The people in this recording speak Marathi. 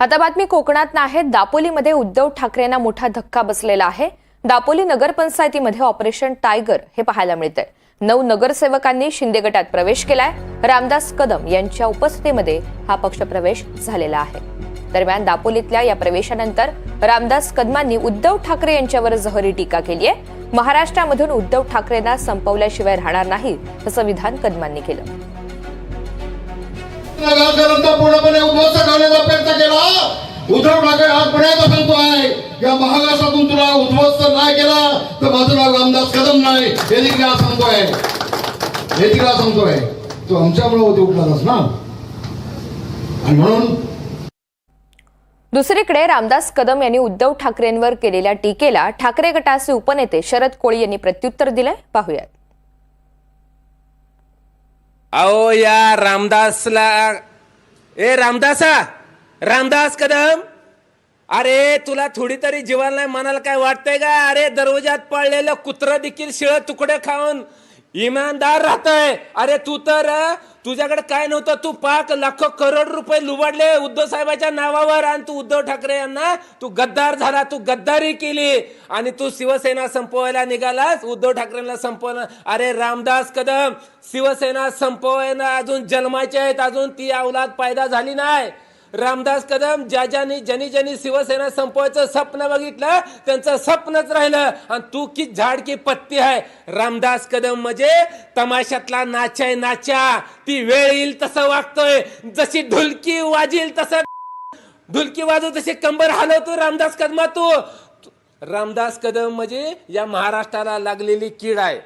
आता बातमी कोकणात आहे दापोलीमध्ये उद्धव ठाकरेंना मोठा धक्का बसलेला आहे. दापोली नगरपंचायतीमध्ये ऑपरेशन टायगर हे पाहायला मिळतंय. नऊ नगरसेवकांनी शिंदे गटात प्रवेश केलाय. रामदास कदम यांच्या उपस्थितीमध्ये हा पक्षप्रवेश झालेला आहे. दरम्यान दापोलीतल्या या प्रवेशानंतर रामदास कदमांनी उद्धव ठाकरे यांच्यावर जहरी टीका केली आहे महाराष्ट्रामधून उद्धव ठाकरेंना संपवल्याशिवाय राहणार नाही असं विधान कदमांनी केलं राजकारणाचा पूर्णपणे उद्ध्वस्त करण्याचा प्रयत्न केला उद्धव ठाकरे हा पुण्याचा सांगतोय या महाराष्ट्रातून तुला उद्ध्वस्त नाही केला तर माझं नाव रामदास कदम नाही. हे देखील आज सांगतोय. हे देखील आज सांगतोय. तू आमच्यामुळे होते उठलास ना? आणि म्हणून दुसरीकडे रामदास कदम यांनी उद्धव ठाकरेंवर केलेल्या टीकेला ठाकरे गटाचे उपनेते शरद कोळी यांनी प्रत्युत्तर दिलंय. पाहूयात. अहो या रामदासला ए रामदासा! रामदास कदम! अरे तुला थोडी तरी जीवाला मनाला काय वाटतंय का? अरे दरवाजात पडलेलं कुत्र देखील शिळ तुकडे खाऊन इमानदार राहतय. अरे तू तर तुझ्याकडे काय नव्हतं तू पाच लाख करोड रुपये लुबाडले उद्धव साहेबाच्या नावावर आणि तू उद्धव ठाकरे यांना तू गद्दार झाला तू गद्दारी केली. आणि तू शिवसेना संपवायला निघालास उद्धव ठाकरेंना संपवला अरे रामदास कदम शिवसेना संपवायला अजून जन्माचे आहेत अजून ती अवलाद पैदा झाली नाही. रामदास कदम ज्या ज्यांनी ज्यांनी ज्यांनी शिवसेना संपवायचं स्वप्न बघितलं त्यांचं स्वप्नच राहिलं. आणि तू की झाड की पत्ती आहे. रामदास कदम म्हणजे तमाशातला नाचाय नाचा. ती वेळ येईल तसं वागतोय. जशी ढुलकी वाजील तसं ढुलकी वाजव तसे कंबर हलवतो रामदास कदमा तू रामदास कदम म्हणजे या महाराष्ट्राला लागलेली कीड आहे.